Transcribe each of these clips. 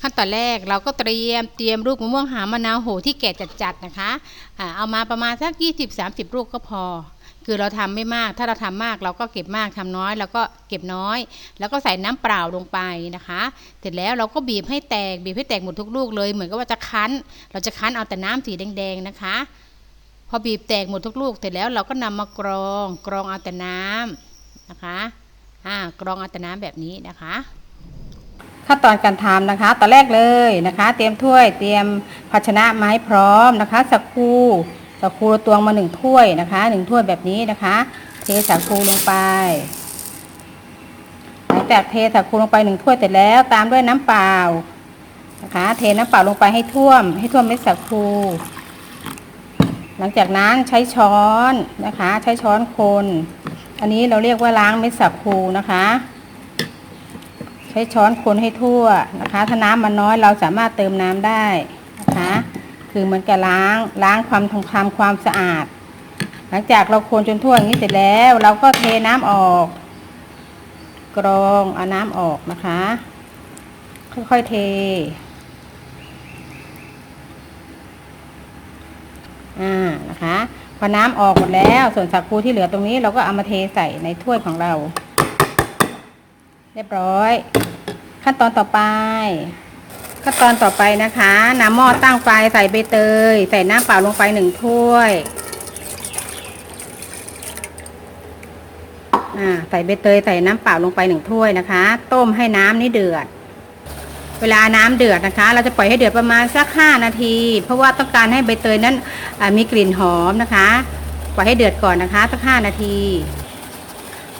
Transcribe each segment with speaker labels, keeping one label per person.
Speaker 1: ขั้นตอนแรกเราก็เตรียมเตรียมลูกมะม่วงหามะนาวโหที่แก่จัดๆนะคะอ่าเอามาประมาณสัก 20-30 ลูกก็พอ คือเราทำไม่มาก ถ้าเราทำมากเราก็เก็บมากทำน้อยเราก็เก็บน้อย แล้วก็ใส่น้ำเปล่าลงไปนะคะ เสร็จแล้วเราก็บีบให้แตกบีบให้แตกหมดทุกลูกเลยเหมือนกับว่าจะคั้น เราจะคั้นเอาแต่น้ำสีแดงๆนะคะพอบีบแตกหมดทุกลูกเสร็จแล้วเราก็นำมากรองกรองเอาแต่น้ำนะคะ อ่ากรองเอาแต่น้ำแบบนี้นะคะ ขั้นตอนการทำนะคะ ตอนแรกเลยนะคะ เตรียมถ้วยเตรียมภาชนะมาให้พร้อมนะคะสักคูสักคูเราตวงมาหนึ่งถ้วยนะคะหนึ่งถ้วยแบบนี้นะคะเทสักคูลงไปหลังจากเทสักคูลงไปหนึ่งถ้วยเสร็จแล้ว ตามด้วยน้ำเปล่านะคะ เทน้ำเปล่าลงไปให้ท่วม ให้ท่วมเม็ดสักคูหลังจากนั้นใช้ช้อนนะคะ ใช้ช้อนคน อันนี้เราเรียกว่าล้างเม็ดสักคูนะคะ ช้ช้อนคนให้ทั่วนะคะ ถ้าน้ำมันน้อยเราสามารถเติมน้ำได้นะคะ คือเหมือนกับล้างล้างความทำความความสะอาด หลังจากเราคนจนทั่วอย่างนี้เสร็จแล้ว เราก็เทน้ำออก กรองเอาน้ำออกนะคะ ค่อยๆเทอ่านะคะพอน้ำออกหมดแล้ว ส่วนสักคูที่เหลือตรงนี้เราก็เอามาเทใส่ในถ้วยของเรา เรียบร้อย ขั้นตอนต่อไป ขั้นตอนต่อไปนะคะน้ำหม้อตั้งไฟใส่ใบเตย ใส่น้ำเปล่าลงไปหนึ่งถ้วยอ่าใส่ใบเตยใส่น้ำเปล่าลงไปหนึ่งถ้วยนะคะ ต้มให้น้ำนี่เดือด เวลาน้ำเดือดนะคะ เราจะปล่อยให้เดือดประมาณสักห้านาที เพราะว่าต้องการให้ใบเตยนั้นมีกลิ่นหอมนะคะ ปล่อยให้เดือดก่อนนะคะสักห้านาที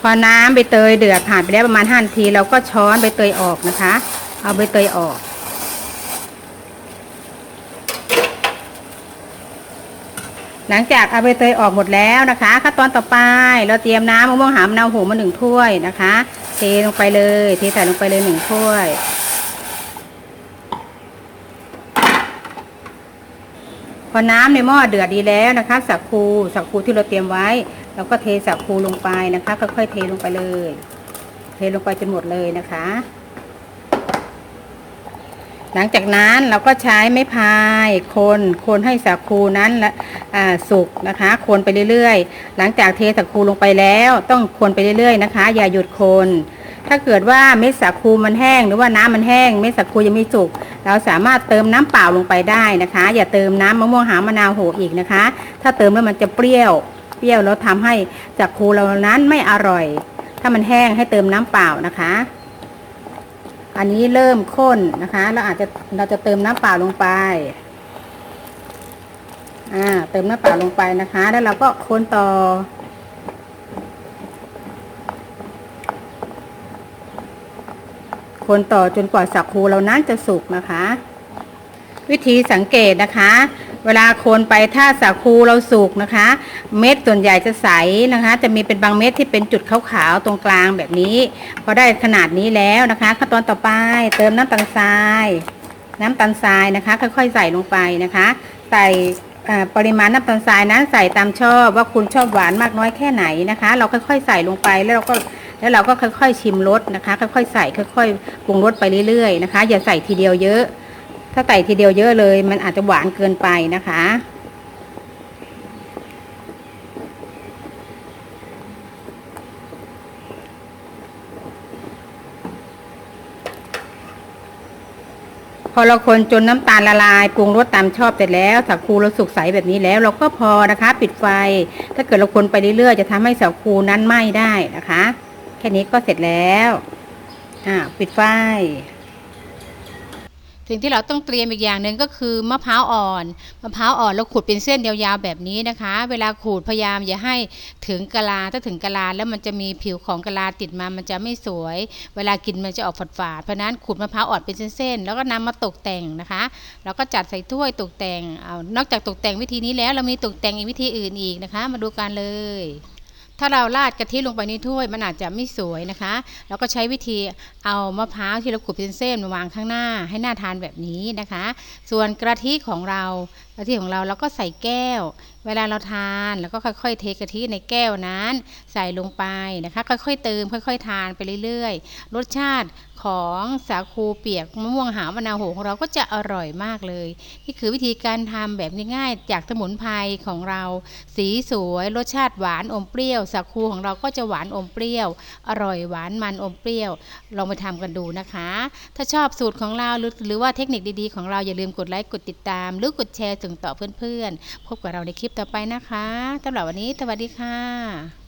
Speaker 1: พอน้ำใบเตยเดือดผ่านไปได้ประมาณห้านาทีเราก็ช้อนใบเตยออกนะคะ เอาใบเตยออก หลังจากเอาใบเตยออกหมดแล้วนะคะขั้นตอนต่อไปเราเตรียมน้ำมะม่วงหามะนาวโหมาหนึ่งถ้วยนะคะ เทลงไปเลยเทใส่ลงไปเลยหนึ่งถ้วย พอน้ำในหม้อเดือดดีแล้วนะคะสักคูสักคูที่เราเตรียมไว้เราก็เทสักคูลงไปนะคะค่อยๆเทลงไปเลย เทลงไปจนหมดเลยนะคะ หลังจากนั้นเราก็ใช้ไม้พายคนคนให้สักคูนั้นละอ่าสุกนะคะ คนไปเรื่อยๆ หลังจากเทสักคูลงไปแล้ว ต้องคนไปเรื่อยๆนะคะ อย่าหยุดคน ถ้าเกิดว่าเม็ดสักคูมันแห้ง หรือว่าน้ำมันแห้งเม็ดสักคูยังไม่สุก เราสามารถเติมน้ำเปล่าลงไปได้นะคะ อย่าเติมน้ำมะม่วงหามะนาวโหอีกนะคะ ถ้าเติมแล้วมันจะเปรี้ยวเปรี้ยวแล้วทำให้สักคูเรานั้นไม่อร่อย ถ้ามันแห้งให้เติมน้ำเปล่านะคะ อันนี้เริ่มข้นนะคะเราอาจจะเราจะเติมน้ำเปล่าลงไปอ่าเติมน้ำเปล่าลงไปนะคะ แล้วเราก็คนต่อ คนต่อจนกว่าสักคูเรานั้นจะสุกนะคะ วิธีสังเกตนะคะ เวลาคนไปถ้าสักคูเราสุกนะคะ เม็ดส่วนใหญ่จะใสนะคะ จะมีเป็นบางเม็ดที่เป็นจุดขาวๆตรงกลางแบบนี้ พอได้ขนาดนี้แล้วนะคะขั้นตอนต่อไปเติมน้ำตาลทราย น้ำตาลทรายนะคะ ค่อยๆใส่ลงไปนะคะ ใส่ปริมาณน้ำตาลทรายนั้นใส่ตามชอบว่าคุณชอบหวานมากน้อยแค่ไหนนะคะ เราค่อยๆใส่ลงไปแล้วเราก็ แล้วเราก็ค่อยๆชิมรสนะคะ ค่อยๆใส่ค่อยๆปรุงรสไปเรื่อยๆนะคะ อย่าใส่ทีเดียวเยอะ ถ้าใส่ทีเดียวเยอะเลย มันอาจจะหวานเกินไปนะคะพอเราคนจนน้ำตาลละลายปรุงรสตามชอบเสร็จแล้วสักคูเราสุกใสแบบนี้แล้ว เราก็พอนะคะ ปิดไฟ ถ้าเกิดเราคนไปเรื่อยๆจะทำให้สักคูนั้นไหม้ได้นะคะ แค่นี้ก็เสร็จแล้วอ่าปิดไฟสิ่งที่เราต้องเตรียมอีกอย่างหนึ่งก็คือมะพร้าวอ่อน มะพร้าวอ่อนเราขูดเป็นเส้นยาวๆแบบนี้นะคะ เวลาขูดพยายามอย่าให้ถึงกะลาถ้าถึงกะลาแล้วมันจะมีผิวของกะลาติดมามันจะไม่สวย เวลากินมันจะออกฝาดๆเพราะนั้นขูดมะพร้าวอ่อนเป็นเส้นๆแล้วก็นำมาตกแต่งนะคะแล้วก็จัดใส่ถ้วยตกแต่งเอานอกจากตกแต่งวิธีนี้แล้วเรามีตกแต่งอีกวิธีอื่นอีกนะคะ มาดูกันเลย ถ้าเราราดกะทิลงไปในถ้วยมันอาจจะไม่สวยนะคะเราก็ใช้วิธีเอามะพร้าวที่เราขูดเป็นเส้นมาวางข้างหน้าให้หน้าทานแบบนี้นะคะ ส่วนกะทิของเรา กะทิของเราเราก็ใส่แก้ว เวลาเราทานแล้วก็ค่อยๆ เทกะทิในแก้วนั้น ใส่ลงไปนะคะ ค่อยๆเติมค่อย ๆ ทานไปเรื่อยๆ รสชาติของสาคูเปียกมะม่วงหาวมะนาวโหของเราก็จะอร่อยมากเลย นี่คือวิธีการทำแบบง่ายๆจากสมุนไพรของเรา สีสวยรสชาติหวานอมเปรี้ยว สาคูของเราก็จะหวานอมเปรี้ยว อร่อยหวานมันอมเปรี้ยว ลองไปทำกันดูนะคะ ถ้าชอบสูตรของเราหรือหรือว่าเทคนิคดีๆของเราอย่าลืมกดไลค์กดติดตาม หรือกดแชร์่งต่อเพื่อนๆ พบกับเราในคลิปต่อไปนะคะสำหรับวันนี้สวัสดีค่ะ